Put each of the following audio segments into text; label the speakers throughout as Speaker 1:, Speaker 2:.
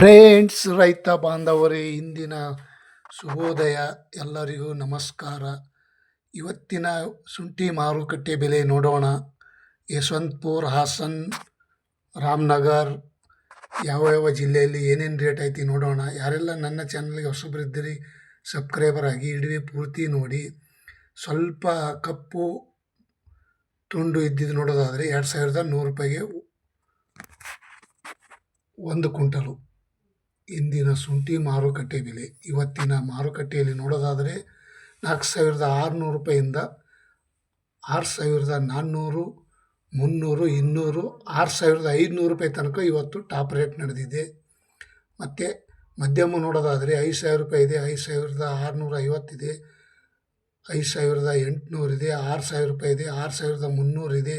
Speaker 1: Friends ರೈತ ಬಾಂಧವರೇ, ಇಂದಿನ ಶುಭೋದಯ ಎಲ್ಲರಿಗೂ ನಮಸ್ಕಾರ. ಇವತ್ತಿನ ಶುಂಠಿ ಮಾರುಕಟ್ಟೆ ಬೆಲೆ ನೋಡೋಣ. ಯಶವಂತಪುರ್, ಹಾಸನ್, ರಾಮನಗರ್ ಯಾವ ಯಾವ ಜಿಲ್ಲೆಯಲ್ಲಿ ಏನೇನು ರೇಟ್ ಐತಿ ನೋಡೋಣ. ಯಾರೆಲ್ಲ ನನ್ನ ಚಾನಲ್ಗೆ ಹೊಸಬರಿದ್ದೀರಿ ಸಬ್ಸ್ಕ್ರೈಬರ್ ಆಗಿ ಇಡೀ ಪೂರ್ತಿ ನೋಡಿ. ಸ್ವಲ್ಪ ಕಪ್ಪು ತುಂಡು ಇದ್ದಿದ್ದು ನೋಡೋದಾದರೆ ಎರಡು ಸಾವಿರದ ನೂರು ರೂಪಾಯಿಗೆ ಒಂದು ಕ್ವಿಂಟಲು. ಇಂದಿನ ಶುಂಠಿ ಮಾರುಕಟ್ಟೆ ಬೆಲೆ. ಇವತ್ತಿನ ಮಾರುಕಟ್ಟೆಯಲ್ಲಿ ನೋಡೋದಾದರೆ ನಾಲ್ಕು ಸಾವಿರದ ಆರುನೂರು ರೂಪಾಯಿಂದ ಆರು ಸಾವಿರದ ನಾನ್ನೂರು, ಮುನ್ನೂರು, ಇನ್ನೂರು, ಆರು ಸಾವಿರದ ಐದುನೂರು ರೂಪಾಯಿ ತನಕ ಇವತ್ತು ಟಾಪ್ ರೇಟ್ ನಡೆದಿದೆ. ಮತ್ತು ಮಧ್ಯಮ ನೋಡೋದಾದರೆ ಐದು ಸಾವಿರ ರೂಪಾಯಿ ಇದೆ, ಐದು ಸಾವಿರದ ಆರುನೂರ ಐವತ್ತಿದೆ ಐದು ಸಾವಿರದ ಎಂಟುನೂರಿದೆ ಆರು ಸಾವಿರ ರೂಪಾಯಿ ಇದೆ, ಆರು ಸಾವಿರದ ಮುನ್ನೂರಿದೆ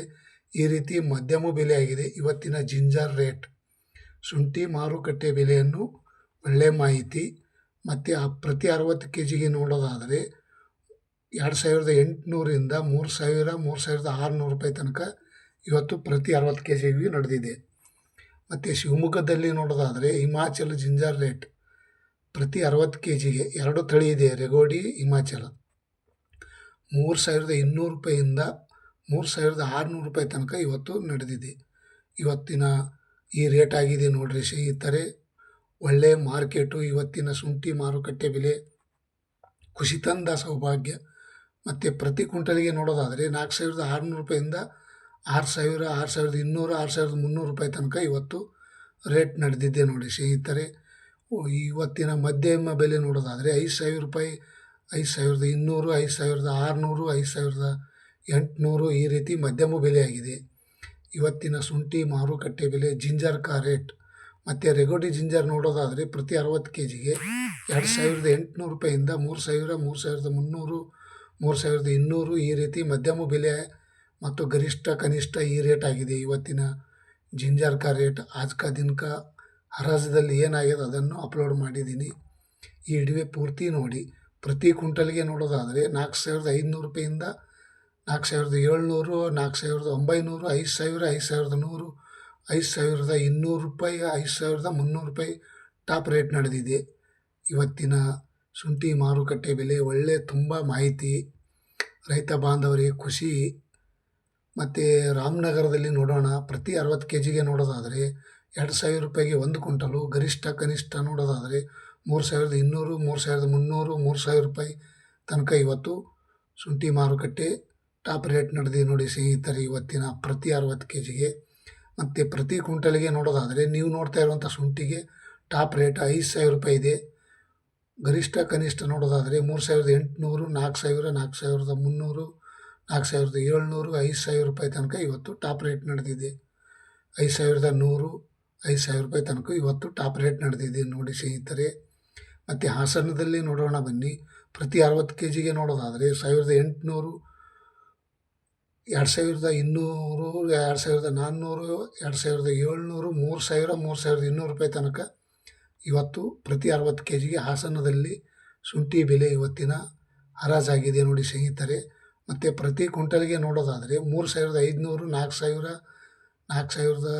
Speaker 1: ಈ ರೀತಿ ಮಧ್ಯಮ ಬೆಲೆ ಆಗಿದೆ ಇವತ್ತಿನ ಜಿಂಜರ್ ರೇಟ್. ಶುಂಠಿ ಮಾರುಕಟ್ಟೆ ಬೆಲೆಯನ್ನು ಒಳ್ಳೆಯ ಮಾಹಿತಿ. ಮತ್ತು ಆ ಪ್ರತಿ ಅರವತ್ತು ಕೆ ಜಿಗೆ ನೋಡೋದಾದರೆ ಎರಡು ಸಾವಿರದ ಎಂಟುನೂರಿಂದ ಮೂರು ಸಾವಿರ, ಮೂರು ಸಾವಿರದ ಆರುನೂರು ರೂಪಾಯಿ ತನಕ ಇವತ್ತು ಪ್ರತಿ ಅರವತ್ತು ಕೆ ಜಿಗೆ ನಡೆದಿದೆ. ಮತ್ತು ಶಿವಮೊಗ್ಗದಲ್ಲಿ ನೋಡೋದಾದರೆ ಹಿಮಾಚಲ ಜಿಂಜರ್ ರೇಟ್ ಪ್ರತಿ ಅರವತ್ತು ಕೆ ಜಿಗೆ ಎರಡು ತಳಿ ಇದೆ, ರೆಗೋಡಿ, ಹಿಮಾಚಲ. ಮೂರು ಸಾವಿರದ ಇನ್ನೂರು ರೂಪಾಯಿಂದ ಮೂರು ಸಾವಿರದ ಆರುನೂರು ರೂಪಾಯಿ ತನಕ ಇವತ್ತು ನಡೆದಿದೆ. ಇವತ್ತಿನ ಈ ರೇಟ್ ಆಗಿದೆ ನೋಡಿರಿ ಸ್ನೇಹಿತರೆ ಒಳ್ಳೆಯ ಮಾರ್ಕೆಟು, ಇವತ್ತಿನ ಶುಂಠಿ ಮಾರುಕಟ್ಟೆ ಬೆಲೆ ಖುಷಿ ತಂದ ಸೌಭಾಗ್ಯ. ಮತ್ತು ಪ್ರತಿ ಕ್ವಿಂಟಲಿಗೆ ನೋಡೋದಾದರೆ ನಾಲ್ಕು ಸಾವಿರದ ಆರುನೂರು ರೂಪಾಯಿಂದ ಆರು ಸಾವಿರ, ಆರು ಸಾವಿರದ ಇನ್ನೂರು, ಆರು ಸಾವಿರದ ಮುನ್ನೂರು ರೂಪಾಯಿ ತನಕ ಇವತ್ತು ರೇಟ್ ನಡೆದಿದ್ದೆ ನೋಡಿ ಸ್ನೇಹಿತರೆ. ಇವತ್ತಿನ ಮಧ್ಯಮ ಬೆಲೆ ನೋಡೋದಾದರೆ ಐದು ಸಾವಿರ ರೂಪಾಯಿ, ಐದು ಸಾವಿರದ ಇನ್ನೂರು, ಐದು ಸಾವಿರದ ಆರುನೂರು, ಐದು ಸಾವಿರದ ಎಂಟುನೂರು ಈ ರೀತಿ ಮಧ್ಯಮ ಬೆಲೆಯಾಗಿದೆ. ಇವತ್ತಿನ ಶುಂಠಿ ಮಾರುಕಟ್ಟೆ ಬೆಲೆ ಜಿಂಜರ್ ಕಾ ರೇಟ್ ಮತ್ತು ರೆಗೋಡಿ ಜಿಂಜರ್ ನೋಡೋದಾದರೆ ಪ್ರತಿ ಅರವತ್ತು ಕೆ ಜಿಗೆ ಎರಡು ಸಾವಿರದ ಎಂಟುನೂರು ರೂಪಾಯಿಂದ ಮೂರು ಸಾವಿರ, ಮೂರು ಸಾವಿರದ ಮುನ್ನೂರು, ಮೂರು ಸಾವಿರದ ಇನ್ನೂರು ಈ ರೀತಿ ಮಧ್ಯಮ ಬೆಲೆ ಮತ್ತು ಗರಿಷ್ಠ, ಕನಿಷ್ಠ ಈ ರೇಟ್ ಆಗಿದೆ. ಇವತ್ತಿನ ಜಿಂಜರ್ ಕಾ ರೇಟ್ ಆಜ್ ದಿನಕ ಹರಾಜದಲ್ಲಿ ಏನಾಗಿದೆ ಅದನ್ನು ಅಪ್ಲೋಡ್ ಮಾಡಿದ್ದೀನಿ. ಈ ಇಡುವೆ ಪೂರ್ತಿ ನೋಡಿ. ಪ್ರತಿ ಕ್ವಿಂಟಲ್ಗೆ ನೋಡೋದಾದರೆ ನಾಲ್ಕು ಸಾವಿರದ ಐದುನೂರು ರೂಪಾಯಿಂದ ನಾಲ್ಕು ಸಾವಿರದ ಏಳ್ನೂರು, ನಾಲ್ಕು ಸಾವಿರದ ಒಂಬೈನೂರು, ಐದು ಸಾವಿರ, ಐದು ಸಾವಿರದ ನೂರು ಐದು ಸಾವಿರದ ಇನ್ನೂರು ರೂಪಾಯಿ, ಐದು ಸಾವಿರದ ಮುನ್ನೂರು ರೂಪಾಯಿ ಟಾಪ್ ರೇಟ್ ನಡೆದಿದೆ. ಇವತ್ತಿನ ಶುಂಠಿ ಮಾರುಕಟ್ಟೆ ಬೆಲೆ ಒಳ್ಳೆ ತುಂಬ ಮಾಹಿತಿ. ರೈತ ಬಾಂಧವರಿಗೆ ಖುಷಿ. ಮತ್ತು ರಾಮನಗರದಲ್ಲಿ ನೋಡೋಣ. ಪ್ರತಿ ಅರವತ್ತು ಕೆ ಜಿಗೆ ನೋಡೋದಾದರೆ ಎರಡು ಸಾವಿರ ರೂಪಾಯಿಗೆ ಒಂದು ಕ್ವಿಂಟಲು. ಗರಿಷ್ಠ ಕನಿಷ್ಠ ನೋಡೋದಾದರೆ ಮೂರು ಸಾವಿರದ ಇನ್ನೂರು, ಮೂರು ಸಾವಿರದ ಮುನ್ನೂರು, ಮೂರು ಸಾವಿರ ರೂಪಾಯಿ ತನಕ ಇವತ್ತು ಶುಂಠಿ ಮಾರುಕಟ್ಟೆ ಟಾಪ್ ರೇಟ್ ನಡೆದಿದೆ ನೋಡಿ ಸ್ನೇಹಿತರೆ. ಇವತ್ತಿನ ಪ್ರತಿ ಅರವತ್ತು ಕೆ ಜಿಗೆ ಮತ್ತು ಪ್ರತಿ ಕ್ವಿಂಟಲಿಗೆ ನೋಡೋದಾದರೆ ನೀವು ನೋಡ್ತಾ ಇರುವಂಥ ಶುಂಠಿಗೆ ಟಾಪ್ ರೇಟ್ ಐದು ಸಾವಿರ ರೂಪಾಯಿ ಇದೆ. ಗರಿಷ್ಠ ಕನಿಷ್ಠ ನೋಡೋದಾದರೆ ಮೂರು ಸಾವಿರದ ಎಂಟುನೂರು, ನಾಲ್ಕು ಸಾವಿರ, ನಾಲ್ಕು ಸಾವಿರದ ಮುನ್ನೂರು, ನಾಲ್ಕು ಸಾವಿರದ ಏಳ್ನೂರು, ಐದು ಸಾವಿರ ರೂಪಾಯಿ ತನಕ ಇವತ್ತು ಟಾಪ್ ರೇಟ್ ನಡೆದಿದೆ. ಐದು ಸಾವಿರದ ನೂರು, ಐದು ಸಾವಿರ ರೂಪಾಯಿ ತನಕ ಇವತ್ತು ಟಾಪ್ ರೇಟ್ ನಡೆದಿದೆ ನೋಡಿ ಸ್ನೇಹಿತರೆ. ಮತ್ತು ಹಾಸನದಲ್ಲಿ ನೋಡೋಣ ಬನ್ನಿ. ಪ್ರತಿ ಅರವತ್ತು ಕೆ ಜಿಗೆ ನೋಡೋದಾದರೆ ಸಾವಿರದ ಎಂಟುನೂರು ಎರಡು ಸಾವಿರದ ಇನ್ನೂರು, ಎರಡು ಸಾವಿರದ ನಾನ್ನೂರು, ಎರಡು ಸಾವಿರದ ಏಳ್ನೂರು, ಮೂರು ಸಾವಿರ, ಮೂರು ಸಾವಿರದ ಇನ್ನೂರು ರೂಪಾಯಿ ತನಕ ಇವತ್ತು ಪ್ರತಿ ಅರವತ್ತು ಕೆ ಜಿಗೆ ಹಾಸನದಲ್ಲಿ ಶುಂಠಿ ಬೆಲೆ ಇವತ್ತಿನ ಹರಾಜಾಗಿದೆ ನೋಡಿ ಸ್ನೇಹಿತರೆ. ಮತ್ತು ಪ್ರತಿ ಕ್ವಿಂಟಲ್ಗೆ ನೋಡೋದಾದರೆ ಮೂರು ಸಾವಿರದ ಐದುನೂರು, ನಾಲ್ಕು ಸಾವಿರ, ನಾಲ್ಕು ಸಾವಿರದ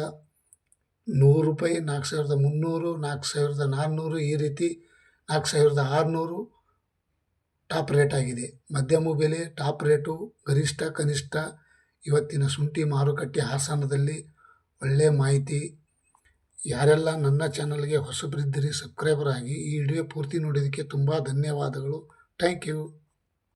Speaker 1: ನೂರು ರೂಪಾಯಿ, ನಾಲ್ಕು ಸಾವಿರದ ಮುನ್ನೂರು, ನಾಲ್ಕು ಸಾವಿರದ ನಾನ್ನೂರು ಈ ರೀತಿ, ನಾಲ್ಕು ಸಾವಿರದ ಆರುನೂರು ಟಾಪ್ ರೇಟ್ ಆಗಿದೆ. ಮಧ್ಯಮ ಬೆಲೆ, ಟಾಪ್ ರೇಟು, ಗರಿಷ್ಠ, ಕನಿಷ್ಠ ಇವತ್ತಿನ ಶುಂಠಿ ಮಾರುಕಟ್ಟೆ ಹಾಸನದಲ್ಲಿ ಒಳ್ಳೆಯ ಮಾಹಿತಿ. ಯಾರೆಲ್ಲ ನನ್ನ ಚಾನಲ್ಗೆ ಹೊಸಬರಿದ್ದೀರಿ, ಸಬ್ಸ್ಕ್ರೈಬರ್ ಆಗಿ ಈ ವಿಡಿಯೋ ಪೂರ್ತಿ ನೋಡಿದ್ದಕ್ಕೆ ತುಂಬ ಧನ್ಯವಾದಗಳು. Thank you.